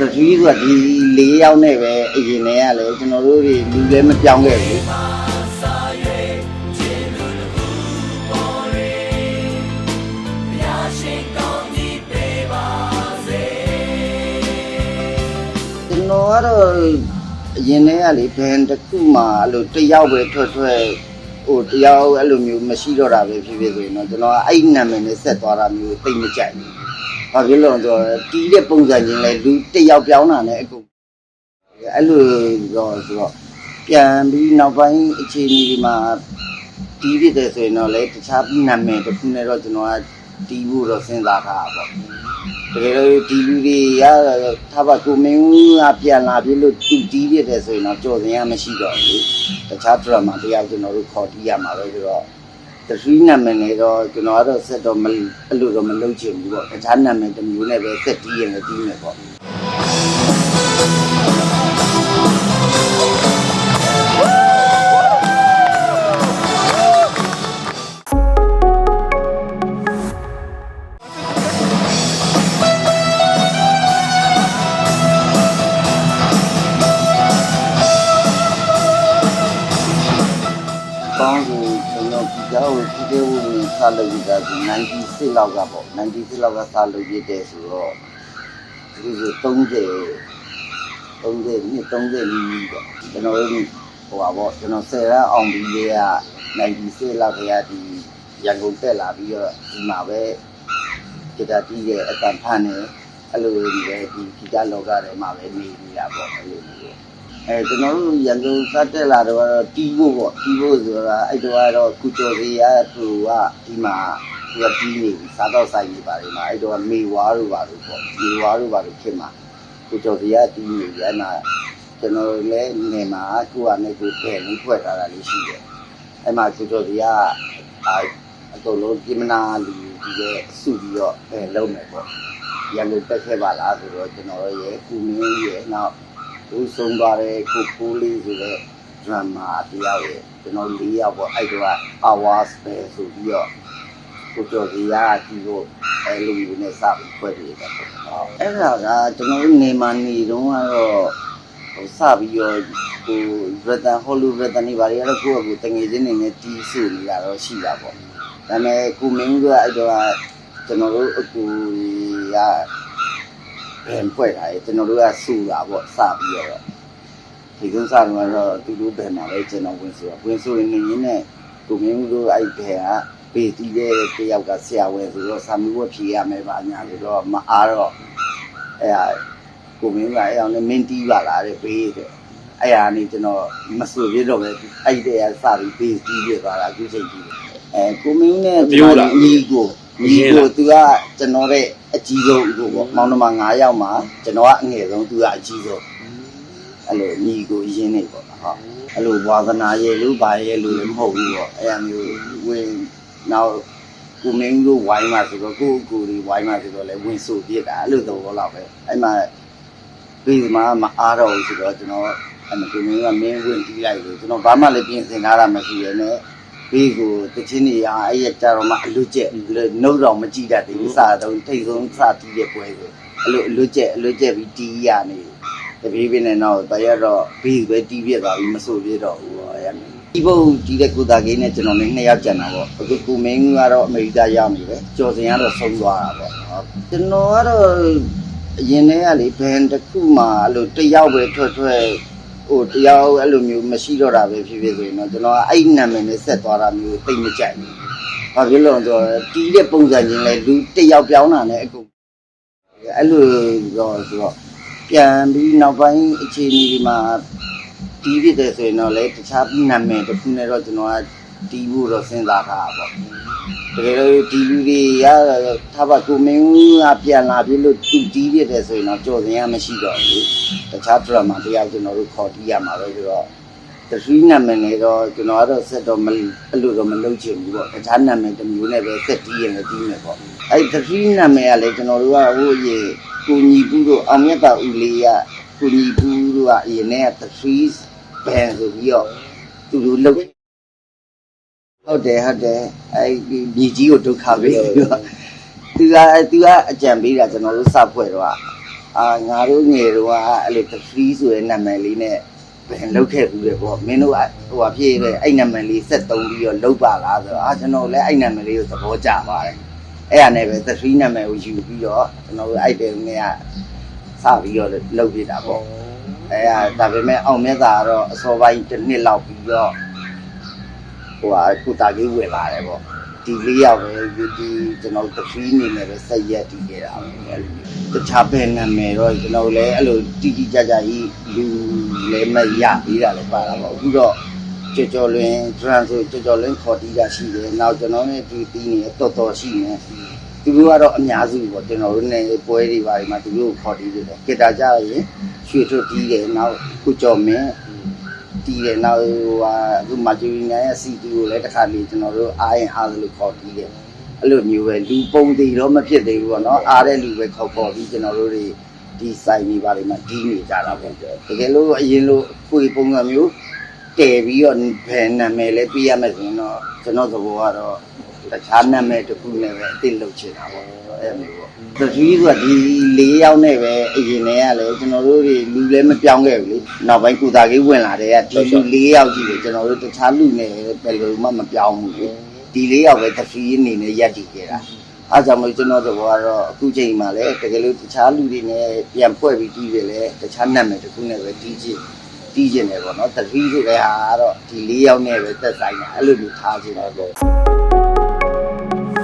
သတိကဒီ၄ယောက်နဲ့ပဲအရင်တည်းကလည်းကျွန်တော်တို့တွေလူလည်းမပြောင်းခဲ့ဘူးကျွန်တော်ကတော့အရင်တည်းကလေဘန်တစ်ခုမှအဲ့လိုတစ်ယောက်ပဲထွက်ထွက်ဟိုတယောက်အဲ့လိုမျိုးမရှိတော့တာပဲဖြစ်ဖြစ်ဆိုရင်တော့ကျွန်တော်ကအဲ့နာမည်နဲ့ဆက်သွားတာမျိုးသိမ့်မကြိုက်ဘူး။ ဘာဖြစ်လို့လဲဆိုတော့တီးတဲ့ပုံစံချင်းလဲလူတစ်ယောက်ပြောင်းတာနဲ့အကုန်အဲ့လိုတော့ဆိုတော့ပြန်ပြီးနောက်ပိုင်းအခြေအနေဒီမှာတီးဖြစ်တယ်ဆိုရင်တော့လေတခြားနာမည်တစ်ခုနဲ့တော့ကျွန်တော်ကတီးဖို့တော့စဉ်းစားထားတာပေါ့။တကယ်လို့ဒီလူတွေရထားပါကိုမင်းကပြန်လာပြီလို့သူတီးဖြစ်တယ်ဆိုရင်တော့ကြော်စင်ရမရှိတော့ဘူး။တခြားဒရမာတရားကျွန်တော်တို့ခေါ်တီးရမှာပဲဆိုတော့ တတိနာမည်နဲ့တော့ကျွန်တော်ကတော့ဆက်တော့မအဲ့လိုတော့မလုပ်ချင်ဘူးပေါ့တခြားနာမည်တစ်မျိုးနဲ့ပဲဆက်တီးရင်လည်းတီးမယ်ပေါ့ စလုပ်ရတာဒီ96လောက်ကပေါ့96လောက်ကစလုပ်ရတဲ့ဆိုတော့ဒီလို30 30နှစ်30နီးနီးပေါ့ကျွန်တော်တို့ဟိုပါပေါ့ကျွန်တော်10ရအောင်ပြီးလေးက96လောက်ခရဒီရန်ကုန်တက်လာပြီးတော့ဒီမှာပဲဂီတာတီးရဲ့အတန်ဖန်နေအဲ့လိုတွေပဲဒီဂီတာလောကထဲမှာပဲနေနေတာပေါ့အဲ့လိုမျိုး အဲကျွန်တော်တို့ရန်ကုန်စတက်လာတော့ကတော့တီးဖို့ပေါ့တီးဖို့ဆိုတာအဲ့တော့ကတော့ကုကျော်စီရသူကဒီမှာသူကတီးနေပြီစားတော့ဆိုင်နေပါလိမ့်မှာအဲ့တော့မေဝါတို့ပါလို့ပေါ့မေဝါတို့ပါလို့ဖြစ်မှာကုကျော်စီရတီးနေပြီအဲ့မှာကျွန်တော်လည်းနေမှာကိုကလည်းကိုဖယ်လေးဖွဲ့ထားတာလေးရှိတယ်အဲ့မှာကုကျော်စီရအာအကုန်လုံးပြမနာလူဒီကစုပြီးတော့ဖယ်လုံးမယ်ပေါ့ရန်ကုန်တက်ခဲ့ပါလားဆိုတော့ကျွန်တော်ရဲ့ကုမင်းရဲ့နောက် ဦးဆုံးသွားတဲ့ကိုကိုလေးဆိုတဲ့ drama တယောက်ရဲ့ကျွန်တော်၄ယောက်ပေါ့အဲ့တော့ hours ပဲဆိုပြီးတော့ကိုကျော်စီရဒီကိုအဲ့လိုမျိုးနဲ့စပြီးဖွဲ့ပြီးတော့ဟုတ်အဲ့ဒါကကျွန်တော်တို့နေမနေတုန်းကတော့ဟိုစပြီးတော့ကိုရတန်ဟောလူရတန်နေပါလေအဲ့တော့ကိုယ့်အကူတငယ်ချင်းနေနဲ့တီးစုနေတာတော့ရှိတာပေါ့ဒါပေမဲ့ကိုမင်းတို့ကအဲ့တော့ကျွန်တော်တို့အကူက ဘယ်ဖွဲ့တာလဲကျွန်တော်တို့ကစူတာပေါ့စပြီးတော့ဒီကုန်းစားတော့သူတို့ဘယ်မှာလဲကျွန်တော်ဝင်ဆိုတော့ဝင်ဆိုရင်နေရင်းနဲ့ကိုမင်းတို့အဲ့ဘယ်ကပေတီးတဲ့တယောက်ကဆရာဝန်ဆိုတော့ဆာမီဝတ်ဖြေရမယ်ပါညာဆိုတော့မအားတော့အဲ့ဟာကိုမင်းကအဲ့အောင်လည်းမင်းတီးပါလားတဲ့ပေးတဲ့အဲ့ဟာနေကျွန်တော်မဆူပြတော့ပဲအဲ့တဲ့ကစပြီးပေးတီးပြသွားတာအခုချိန်ကြီးအဲကိုမင်းနဲ့ညီကိုညီကိုသူကကျွန်တော်တဲ့ အကြီးဆုံးကိုပေါ့မောင်နှမ9ယောက်မှာကျွန်တော်ကအငယ်ဆုံးသူကအကြီးဆုံးအဲ့လိုညီကိုရင်းနေပေါ့ဟုတ်အဲ့လိုဝါသနာရဲ့လို့ဘာရဲ့လို့လည်းမဟုတ်ဘူးပေါ့အဲ့အမျိုးဝင်နောက်ကိုမင်းတို့ဝိုင်းမှာဆိုတော့ကိုယ့်ကိုယ်တွေဝိုင်းမှာဆိုတော့လည်းဝင်ဆိုပြစ်တာအဲ့လိုတော့လောက်ပဲအဲ့မှာဒီမှာမအားတော့ဘူးဆိုတော့ကျွန်တော်အဲ့မှာကိုမင်းကမင်းဝင်တီးလိုက်လို့ကျွန်တော်ဘာမှလည်းပြင်ဆင်ထားတာမရှိရနဲ့ ဘေးကိုတချင်းနေရအဲ့ရကြတော့မှအလွတ်ကျက်နှုတ်တော့မကြည့်တတ်သေးဘူးစားတော့ထိတ်ဆုံးစတီးတဲ့ပွဲဆိုအဲ့လိုအလွတ်ကျက်အလွတ်ကျက်ပြီးတီးရနေတပြေးပြေးနဲ့တော့တရတော့ဘေးပဲတီးပြသွားပြီးမဆိုပြတော့ဘူးပေါ့အဲ့ဒီဘုတ်တီးတဲ့ကုသကိန်းနဲ့ကျွန်တော်လည်းနှစ်ယောက်ကျန်တာပေါ့အခုကိုမင်းကတော့အမေရိကရောက်နေပဲကျော်စင်ကတော့ဆုံးသွားတာပေါ့ကျွန်တော်ကတော့အရင်တည်းကလေဘန်တစ်ခုမှအဲ့လိုတစ်ယောက်ပဲထွက်ထွက် ဟိုတယောက်အဲ့လိုမျိုးမရှိတော့တာပဲဖြစ်ဖြစ်ဆိုရင်တော့ကျွန်တော်ကအဲ့နာမည်နဲ့ဆက်သွားတာမျိုးသိမ့်မကြိုက်ဘူး။ဘာဖြစ်လို့လဲဆိုတော့တီးတဲ့ပုံစံချင်းလဲလူတစ်ယောက်ပြောင်းတာနဲ့အကုန်အဲ့လိုတော့ဆိုတော့ပြန်ပြီးနောက်ပိုင်းအခြေအနေဒီမှာတီးဖြစ်တယ်ဆိုရင်တော့လေတခြားနာမည်တစ်ခုနဲ့တော့ကျွန်တော်က တီးဖို့တော့စဉ်းစားထားတာပေါ့။တကယ်လို့ဒီလူတွေရထားပါကိုမင်းကပြန်လာပြီလို့သူတီးဖြစ်တယ်ဆိုရင်တော့ကြော်စင်ရမရှိတော့ဘူး။တခြားဒရမာတရားကျွန်တော်တို့ခေါ်တီးရမှာပဲဆိုတော့တတိနာမည်နဲ့တော့ကျွန်တော်ကတော့ဆက်တော့မအဲ့လိုတော့မလုပ်ချင်ဘူးပေါ့တခြားနာမည်တစ်မျိုးနဲ့ပဲဆက်တီးရင်လည်းတီးမယ်ပေါ့အဲ့တတိနာမည်ကလည်းကျွန်တော်တို့ကဟိုရေကိုညီဘူးတို့အောင်မြတ်တာဦးလေးကကိုညီဘူးတို့ကအရင်နဲ့တတိဘန်ဆိုပြီးတော့သူတို့လုပ် ဟုတ်တယ်ဟုတ်တယ်အဲ့ဒီညီကြီးကိုဒုက္ခပေးပြီးတော့သူကသူကအကြံပေးတာကျွန်တော်တို့စဖွဲ့တော့အာငါတို့ငယ်တော့ကအဲ့လို free ဆိုတဲ့နာမည်လေးနဲ့ဘယ်လောက်ခဲ့ဘူးလေပေါ့မင်းတို့ကဟိုဟာဖြစ်တဲ့အဲ့နာမည်လေးဆက်သုံးပြီးတော့လောက်ပါလားဆိုတော့အာကျွန်တော်လည်းအဲ့နာမည်လေးကိုသဘောကျပါတယ်အဲ့ရနဲ့ပဲ free နာမည်ကိုယူပြီးတော့ကျွန်တော်တို့အဲ့တဲ့ငယ်ကစပြီးတော့လောက်ပြတာပေါ့အဲ့ဒါဒါပေမဲ့အောင်မြတ်တာကတော့အစောပိုင်းတစ်နှစ်လောက်ပြီးတော့ ဟိုဟာကုတာကြီးဝင်လာတယ်ပေါ့ဒီလေးယောက်ပဲဒီဒီကျွန်တော်တဖီးနေနဲ့ပဲဆက်ရက်တည်ခဲ့တာပဲအဲ့လိုမျိုးတခြားပဲနာမည်တော့ကျွန်တော်လည်းအဲ့လိုတီတီကြကြကြီးလူလည်းမရပြီးတာလည်းပါတာပေါ့အခုတော့ကြော်ကြော်လွင် trans ဆိုကြော်ကြော်လွင်ခေါ်တီးတာရှိတယ်နောက်ကျွန်တော်နဲ့ဒီတီးနေတော်တော်ရှိနေသူတို့ကတော့အများစုပေါ့ကျွန်တော်တို့နဲ့ပွဲတွေပါဒီမှာသူတို့ကိုခေါ်တီးတယ်ကစ်တာကြရင်ရွှေထွတ်တီးတယ်နောက်ကုကြော်မင်း တီးတယ်နောက်ဟိုဟာအခုမာဂျူရီညာရဲ့ CD ကိုလည်းတစ်ခါလေကျွန်တော်တို့အားရင်အားလို့ခေါ်တီးတယ်အဲ့လိုမျိုးပဲလူပုံသေးတော့မဖြစ်သေးဘူးပေါ့နော်အားတဲ့လူပဲခေါ်ခေါ်ပြီးကျွန်တော်တို့တွေဒီဆိုင်ကြီးပါလိမ့်မှာတီးနေကြတာပေါ့တကယ်လို့အရင်လိုခွေပုံစံမျိုးတည်ပြီးတော့ဘယ်နာမည်လဲပြရမယ်ဆိုရင်တော့ကျွန်တော်သဘောကတော့ တခြားနာမည်တစ်ခုနဲ့ပဲအစ်စ်လုပ်ချင်တာပေါ့အဲ့လိုပေါ့သတိကဒီ၄ယောက်နဲ့ပဲအရင်တည်းကလည်းကျွန်တော်တို့တွေလူလည်းမပြောင်းခဲ့ဘူးလေနောက်ပိုင်းကုသာကြီးဝင်လာတဲ့ကဒီလူ၄ယောက်ကြီးကိုကျွန်တော်တို့တခြားလူနဲ့ဘယ်လိုမှမပြောင်းဘူးလေဒီ၄ယောက်ပဲသတိအနေနဲ့ရက်တည်ခဲ့တာအားကြောင့်မို့ကျွန်တော်သဘောကတော့အခုချိန်မှာလည်းတကယ်လို့တခြားလူတွေနဲ့ပြန်ဖွဲ့ပြီးတီးတယ်လေတခြားနာမည်တစ်ခုနဲ့ပဲတီးချင်တီးချင်တယ်ပေါ့နော်သတိဆိုတဲ့ဟာကတော့ဒီ၄ယောက်နဲ့ပဲသက်ဆိုင်တာအဲ့လိုမျိုးထားချင်တ ယ်ပေါ့